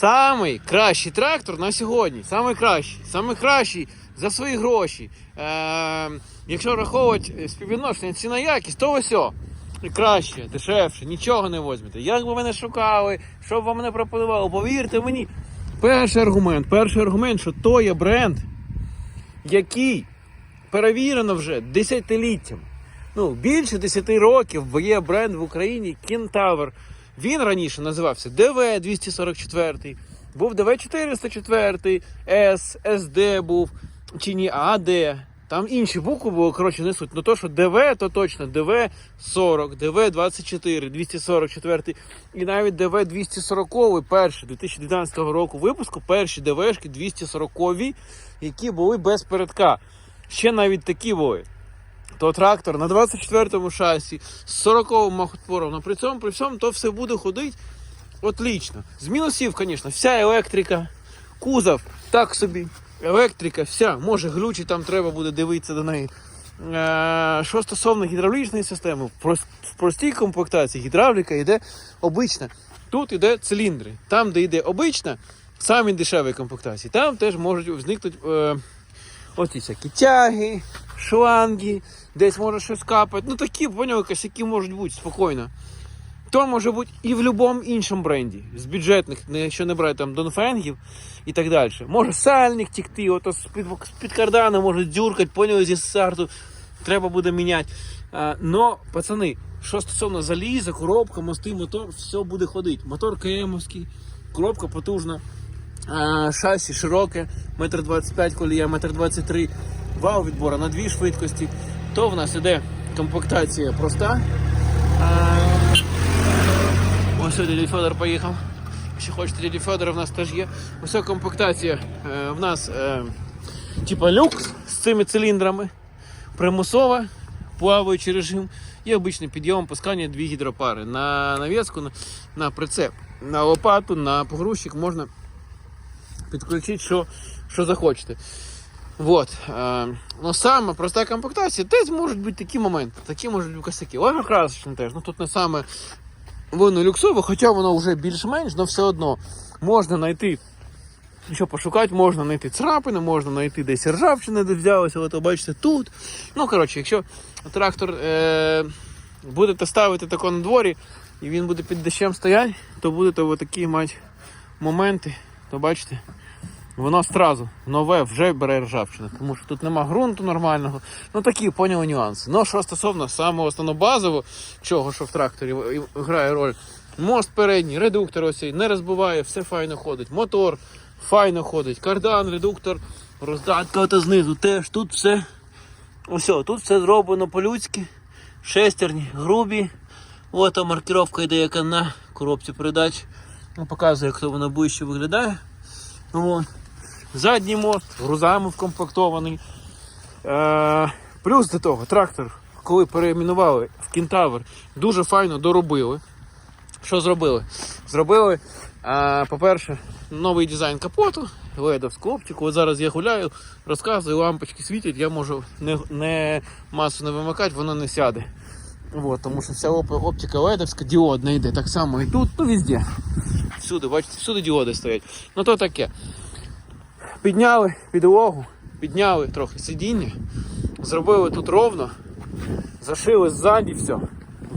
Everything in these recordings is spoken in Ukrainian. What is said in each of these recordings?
Самий кращий трактор на сьогодні. Самий кращий. Самий кращий за свої гроші. Е, якщо раховувати співвідношення ціна якість, то ось. Краще, дешевше, нічого не возьмете. Як би ви не шукали, що б вам не пропонували, повірте мені. Перший аргумент, перший аргумент, що то є бренд, який перевірено вже десятиліттями. Ну, більше 10 років є бренд в Україні Кентавр. Він раніше називався ДВ 244, був ДВ 404, С, СД був, чи ні, АД. Там інші букви були, коротше, не суть. Ну то, що ДВ, то точно ДВ 40, ДВ 24, 244 і навіть ДВ 240, перший 2012 року випуску, перші ДВшки 240, які були без передка. Ще навіть такі були то трактор на 24-му шасі з 40-м махотвором, при цьому, при всьому, то все буде ходити отлично. З мінусів, звісно, вся електрика, кузов, так собі, електрика, вся, може глючить, там треба буде дивитися до неї. Е, Що стосовно гідравлічної системи, в простій комплектації гідравліка йде обична. Тут йде циліндри. Там, де йде обична, самі дешеві комплектації, там теж можуть зникнути е, оці всякі тяги, шланги, десь може щось капати. Ну такі, поняли, косяки можуть бути спокійно. То може бути і в будь-якому іншому бренді, з бюджетних, якщо не брати там донфенгів і так далі. Може сальник тікти, ото з-під, з-під кардана може дзюркать, поняли зі старту, треба буде міняти. А, но, пацани, що стосовно заліза, коробка, мости, мотор, все буде ходити. Мотор КМовський, коробка потужна. А, шасі широке, метр 25 колія, метр 23 вал відбора на дві швидкості. То в нас іде комплектація проста. Ось дядя Федор поїхав. Якщо хочете дяді Федора, в нас теж є. Ось комплектація е, в нас е, типа люкс з цими циліндрами, примусова, плаваючий режим і обичний підйом пускання дві гідропари. На нав'язку, на, на прицеп, на лопату, на погрузчик можна підключити, що, що захочете. Вот. Е, ну, саме проста комплектація, десь можуть бути такі моменти, такі можуть бути косяки. Легокрасочно теж. Ну тут не саме воно люксове, хоча воно вже більш-менш, але все одно можна знайти. Що пошукати, можна знайти царапини, можна знайти десь ржавчина, де взялося, от ви бачите тут. Ну, коротше, якщо трактор е- будете ставити тако на дворі і він буде під дощем стояти, то будете такі мати моменти, то бачите, воно стразу нове вже бере ржавчину, тому що тут нема ґрунту нормального. Ну такі поняли нюанси. Ну що стосовно самого основнобазового, чого що в тракторі грає роль. Мост передній, редуктор ось не розбиває, все файно ходить. Мотор файно ходить, кардан, редуктор, роздатка ото знизу теж тут все. Ось, тут все зроблено по-людськи. Шестерні, грубі. Ось та маркировка йде, яка на коробці передач. Ну, показує, як то воно ближче виглядає. От. Задній мост, грузами вкомплектований. Е, плюс до того, трактор, коли переименували в Кентавр, дуже файно доробили. Що зробили? Зробили, е, по-перше, новий дизайн капоту, ледовську оптику. От зараз я гуляю, розказую, лампочки світять, я можу не, не масу не вимикати, воно не сяде. Вот, тому що вся оп- оптика ледовська, діодна йде. Так само і тут, ну везде. Всюди, бачите, всюди діоди стоять. Ну то таке. Підняли підлогу, підняли трохи сидіння, зробили тут ровно, зашили ззаді все,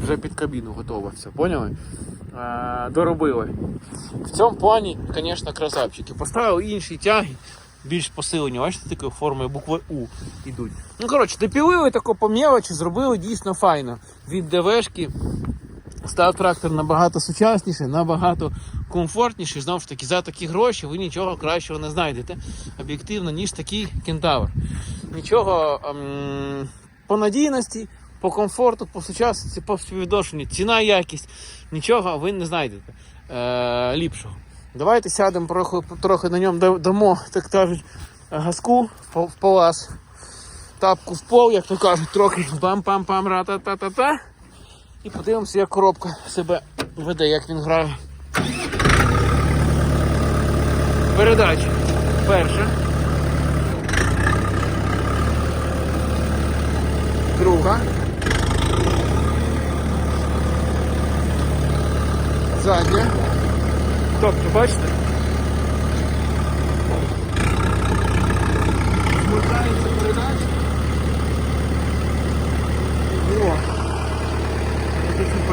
вже під кабіну готово все, поняли? Е, доробили. В цьому плані, звісно, красавчики. Поставили інші тяги, більш посилені, бачите, такої форми букви У йдуть. Ну, коротше, допілили тако по мелочі, зробили дійсно файно. Від ДВшки став трактор набагато сучасніший, набагато комфортніший. Знову ж таки, за такі гроші ви нічого кращого не знайдете об'єктивно, ніж такий кентавр. Нічого ем, по надійності, по комфорту, по сучасності, по співвідношенню, ціна, якість, нічого ви не знайдете е, ліпшого. Давайте сядемо трохи, трохи на ньому да- дамо, так кажуть, газку в пол- в тапку в пол, як то кажуть, трохи бам-пам-пам, ра-та-та-та-та. І подивимося, як коробка себе веде, як він грає. Передача. Перша. Друга. Задня. Тобто, бачите? Змикається передача.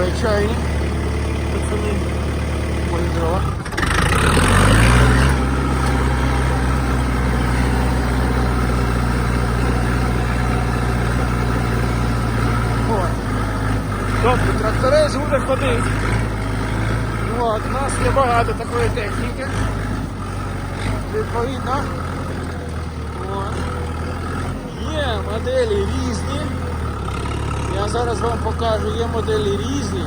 Типу чайні. Пацани. Мої дрова. Тобто тракторець буде ходити. От, у нас є багато такої техніки. Відповідно. От. Є моделі різні. Я зараз вам покажу, є моделі різні.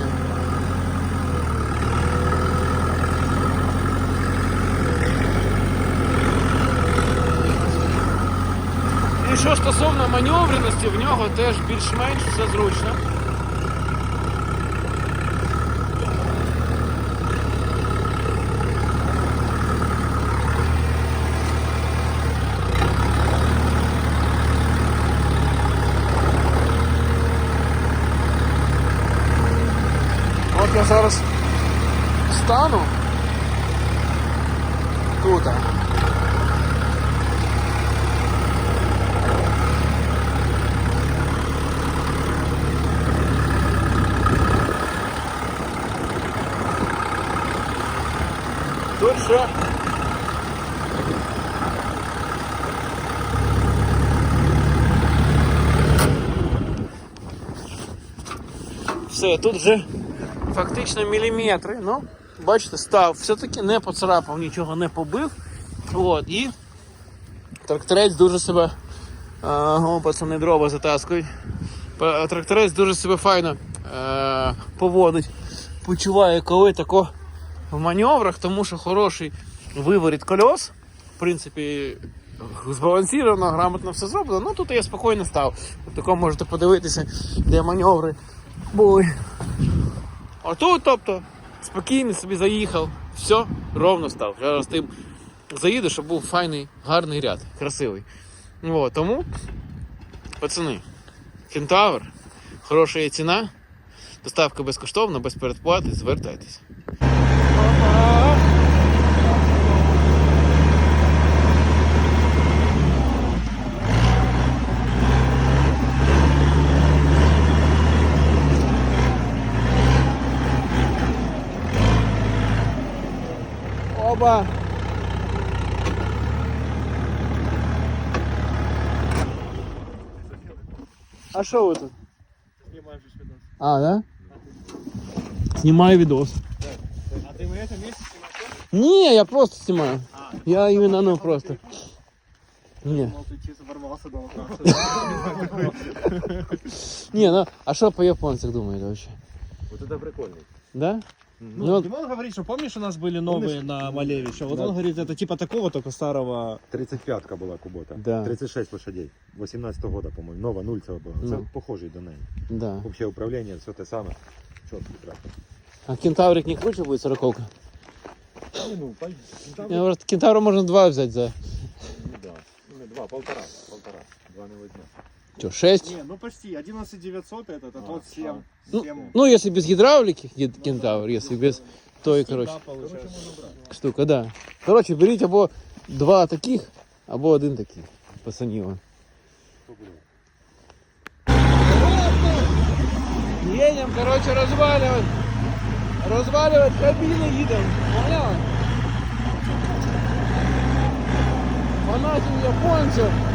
І що стосовно маневреності, в нього теж більш-менш все зручно. От я зараз стану тут. Тут все, тут вже фактично міліметри. Ну, бачите, став, все-таки не поцарапав, нічого не побив. От, і тракторець дуже себе. А, о, пацани дрова затаскують. Тракторець дуже себе файно е, поводить. Почуває, коли тако в маневрах, тому що хороший виворіт кольос. В принципі, збалансовано, грамотно все зроблено. Ну тут я спокійно став. Тако можете подивитися, де маневри були. А тут, тобто, спокійно собі заїхав, все, ровно став. Зараз тим заїду, щоб був файний, гарний ряд, красивий. О, тому, пацани, кентавр, хороша є ціна, доставка безкоштовна, без передплати, звертайтесь. А що ви тут? Снимаешь видос. А, да? Знімаю відос. А ты в этом месте снимаешь? Ні, я просто знімаю. Я іменно, ну просто. Ні. Мол, ты чисто ворвался до Ні, ну, а що по японцях думаєте вообще? Вот это прикольный. Да? Ну, Ну, вот- Димон говорит, что помнишь, у нас были новые на Малевича? Вот он говорит, это типа такого, только старого. 35-ка була Кубота. Да. 36 лошадей. 18 года, по-моєму. Нова нульцева була. Це Ну. похожий до неї. Да. Взагалі управління, все те саме. Чіткий трактор. А кентаврик не круче буде сороковка? Ну, по... там, Я говорю, кентавра можна два взяти за. ну, да. Ну, два, полтора. Полтора. Два не возьму. Що, шесть? Не, ну почти. 11 900 это, это А, тот 7. Ну, 7. Ну, если без гидравлики, кентавр, если без той, короче, получается. штука, да. Короче, беріть або два таких, або один такий. Пацанів. Едем, короче, разваливать. Разваливать кабины едем. Понял? Фанатим японцев.